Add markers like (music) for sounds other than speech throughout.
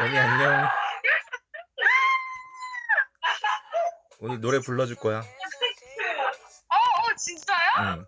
연희 안녕. 오늘 노래 불러줄 거야. 어, 어, 진짜요? 응.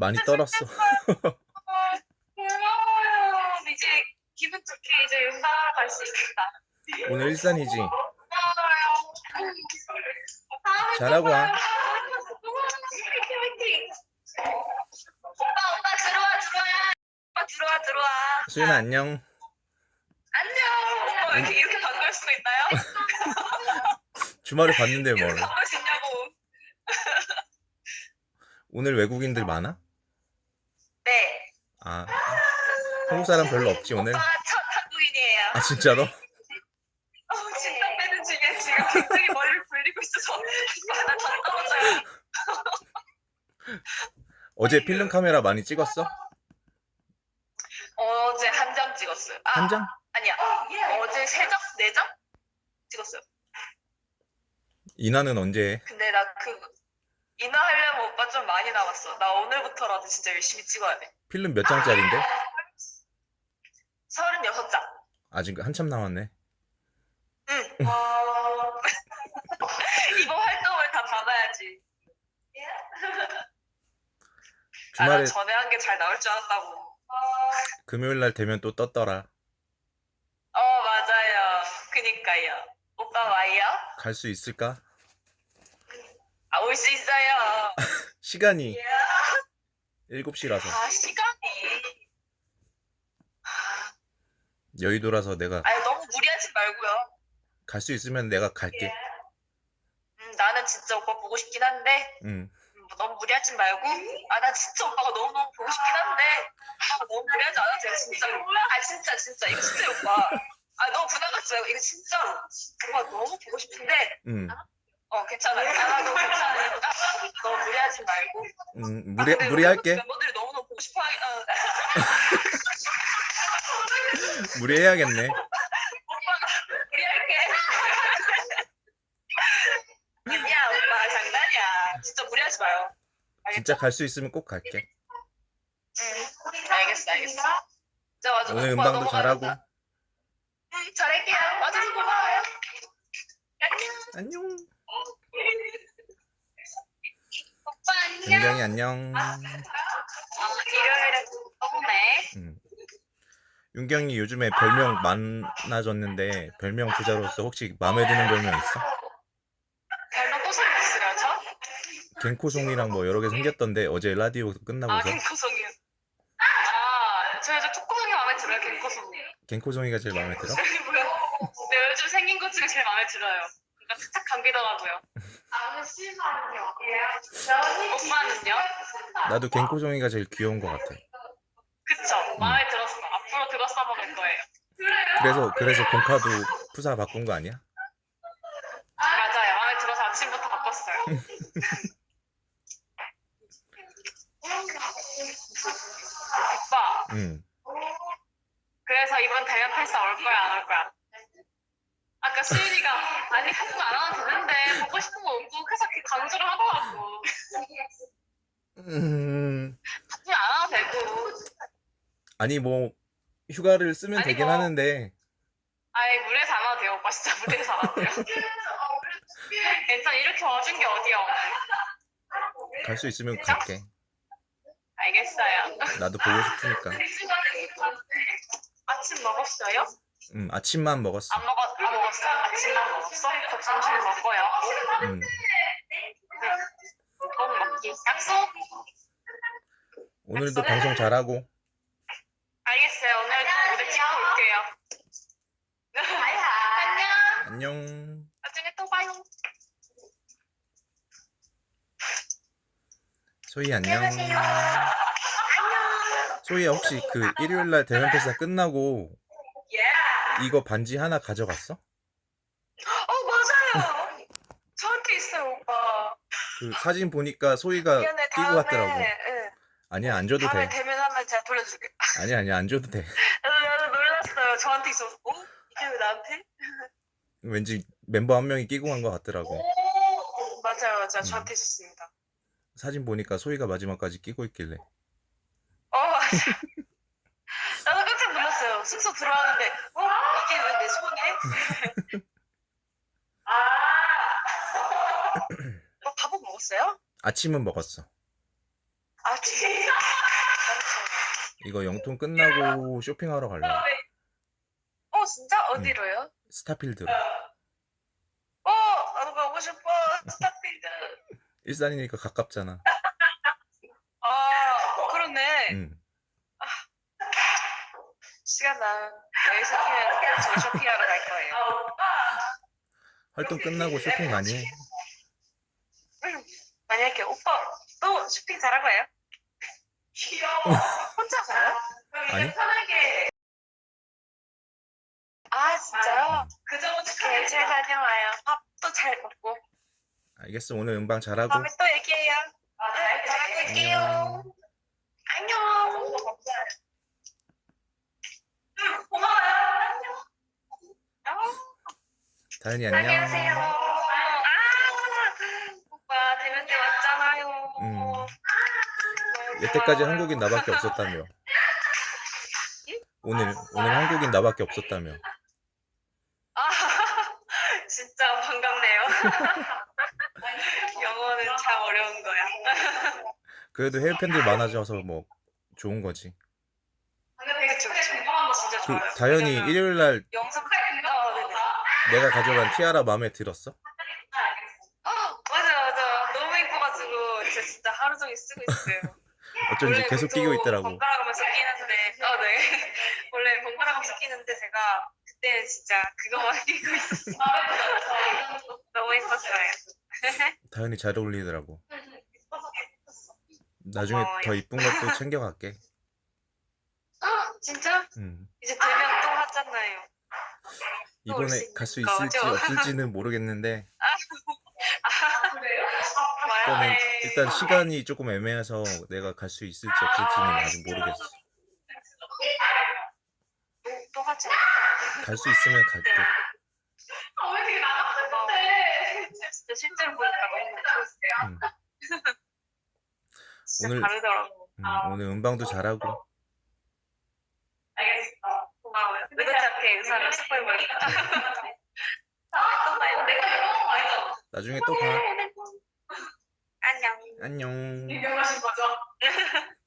많이 떨었어. 아, 고마워요. 이제 기분 좋게 이제 응답하러 갈수 있겠다. 오늘 일산이지. 고마워요. 잘하고 와. 화이팅, 화이팅. 오빠, 오빠 들어와, 들어와. 오빠 들어와, 들어와. 수연아 안녕. 안녕. 오빠 이렇게, 이렇게 반가울 수가 있나요? (laughs) 주말에 봤는데 뭘. 반가울 수 있냐고. 오늘 외국인들 많아? 네. 아 한국 사람 별로 없지 오늘. 오빠가 첫 한국인이에요. 아 진짜로? 어, 진땀 빼는 중에 지금 굉장히 머리를 굴리고 있어서 (laughs) 나다 떨어져요. (laughs) 어제 필름 카메라 많이 찍었어? 어제 한 장 찍었어요. 아, 한 장? 아니야. 어제 세 장, 네 장 찍었어요. 이나는 언제 해? 근데 나 그 인화 하려면 오빠 좀 많이 남았어. 나 오늘부터라도 진짜 열심히 찍어야 돼. 필름 몇 장짜린데? 36장. 아직 한참 남았네. 응. (laughs) 이번 활동을 다 받아야지. (laughs) 아, 주말에 나 전에 한 게 잘 나올 줄 알았다고. 금요일 날 되면 또 떴더라. 어, 맞아요. 그니까요. 오빠 와요? 갈 수 있을까? 아, 올 수 있어요. (laughs) 시간이 7시라서 아, 시간이. 아, 여의도라서 내가 아니, 너무 무리하지 말고요. 갈 수 있으면 내가 갈게. 음, 나는 진짜 오빠 보고 싶긴 한데, 응. 음, 너무 무리하지 말고. 아, 난 진짜 오빠가 너무너무 보고 싶긴 한데, 아, 너무 무리하지 않아도 돼요, 진짜로. 아, 진짜, 진짜. 이거 진짜 오빠. 아, 너무 부담 말고, 이거 진짜로. 오빠 너무 보고 싶은데, 응. 어, 괜찮아요. 아, 너무 괜찮아요. 너무 무리하지 말고. 응. 무리 아, 무리할게. 멤버들이 너무너무 보고 싶어 어, (laughs) 무리해야겠네. 오빠가 무리할게. 아니야, 오빠. 장난이야. 진짜 무리하지 마요. 진짜 갈 수 있으면 꼭 갈게. 응. 알겠어, 알겠어. 진짜 와줘. 오늘 오빠 음방도 너무 잘하고. 응, 잘할게요. 와줘서 고마워요. 안녕. 안녕. 오빠 안녕. 굉장히 안녕. 어, 일요일에 오네. 응. 윤경이 요즘에 별명 많아졌는데 별명 부자로서 혹시 마음에 드는 별명 있어? 별명 또 생겼어요, 저? 갱코송이랑 뭐 여러 개 생겼던데 어제 라디오 아, 끝나고서 갱코송이요. 아, 저 요즘 톡코송이 마음에 들어요, 갱코송이. 갱코송이가 제일 마음에 들어? 뭐야? 네, 요즘 생긴 것 중에 제일 마음에 들어요. 착착 감기더라고요. 아, 씨발요. 오빠는요? 나도 갱코송이가 제일 귀여운 것 같아. 그쵸? 마음에 들었어. 앞으로 그거 써먹을 거예요. 그래서 그래서 공카도 푸사 바꾼 거 아니야? 맞아요. 마음에 들어서 아침부터 바꿨어요. (laughs) 오빠, 응. 그래서 이번 대면 필사 올 거야, 안 올 거야? 아까 수윤이가 아니 한국 안 와도 되는데 보고 싶은 거 없고 계속 이렇게 강조를 하더라고. 음, 답변 안 되고. 아니 뭐 휴가를 쓰면 아니, 되긴 뭐. 하는데 아이 물에 담아도 돼요 오빠 진짜 물에 담아도 돼요. 괜찮아 이렇게 와준 게 어디야. 갈 수 있으면 갈게. 알겠어요. 나도 보고 싶으니까. 아침 먹었어요? 음, 아침만 먹었어. 안 먹었 안 먹었어? 아침만 먹었어? 곧 점심 먹어요. 음, 꼭 먹기. 약속. 오늘도 방송 잘하고 알겠어요. 오늘도 무대 찍고 올게요. 안녕. 안녕. 나중에 또 봐요. 소희 안녕. 안녕. 소희야 혹시 그 일요일 날 대면 패스 끝나고 예. 이거 반지 하나 가져갔어? 저한테 있어요 오빠. 그 사진 보니까 소희가 미안해 끼고 다음에. 갔더라고. 예. 아니야 안 줘도 다음에 돼. 되면 하면 제가 돌려줄게. 아니야 아니야 안 줘도 돼. (laughs) 나도, 놀랐어요. 저한테 있어서. 어? 이게 왜 나한테? 왠지 멤버 한 명이 끼고 간 것 같더라고. 오, 맞아요, 맞아요. 음. 저한테 있었습니다. 사진 보니까 소희가 마지막까지 끼고 있길래. 어, 맞아. 나도 깜짝 놀랐어요. 숙소 들어왔는데, 어? 이게 왜 내 손에? (laughs) 아. 어, 밥은 먹었어요? 아침은 먹었어. 아. 잘했어요. 이거 영통 끝나고 쇼핑하러 가려고. 어, 진짜? 어디로요? 스타필드로. 어, 나도 가고 싶어. 스타필드. 일산이니까 가깝잖아. (laughs) 아, 그렇네. 응. 시간 나 여기서 피면 저 쇼핑하러 갈 거예요. 활동 끝나고 쇼핑 많이 해. 응, 많이 할게요. 오빠 또 쇼핑 잘한 거예요? (laughs) 혼자 가요? 아니? 아 진짜요? 음. 그 정도 네, 잘 다녀와요. 밥도 잘 먹고 알겠어. 오늘 음방 잘하고. 다음에 또 얘기해요. 네, 다음에 얘기해요. 안녕. 안녕. 응, 고마워요. 안녕. 다현이 안녕하세요. 안녕. 아, 오빠 대면대 왔잖아요. 음. 너무 여태까지 고마워요. 한국인 나밖에 없었다며. 오늘 오늘 한국인 나밖에 없었다며. 아, (laughs) 진짜 반갑네요. (laughs) 영어는 참 어려운 거야. 그래도 해외 팬들 많아져서 뭐 좋은 거지. 그쵸, 그쵸. 진짜 그 좋아요. 다현이 왜냐면 일요일 날 영상. 내가 가져간 티아라 마음에 들었어? 어, 맞아, 맞아. 너무 예뻐가지고 진짜, 진짜 하루 종일 쓰고 있어요. (laughs) 어쩐지 원래 계속 끼고 있더라고. 번갈아 가면서 끼는데, 어, 네. (laughs) 원래 번갈아 가면서 끼는데 제가 그때 진짜 그거만 (laughs) 끼고 있었어요. 너무 예뻤어요. 다현이 잘 어울리더라고. 나중에 고마워요. 더 이쁜 것도 챙겨갈게. 진짜? 음. 이제 되면 또 하잖아요. 이번에 수갈수 있을지 거죠? 없을지는 (laughs) 모르겠는데 아, 그래요? 일단은 일단 시간이 조금 애매해서 내가 갈 수 있을지 없을지는 아직 모르겠어. 또, 또 하자. 갈수 있으면 갈게. 아, 왜 되게 나갔는데? 진짜 실제로 보니까 너무 좋았어요. 음. (laughs) 진짜 오늘- 다르더라고. 음, 오늘 음방도 잘하고 알겠어. 고마워요. 느긋하게 의사를 스포해버렸다. 또 봐요. 나중에 또 봐. 안녕. 안녕. 유명하신 거죠? (laughs)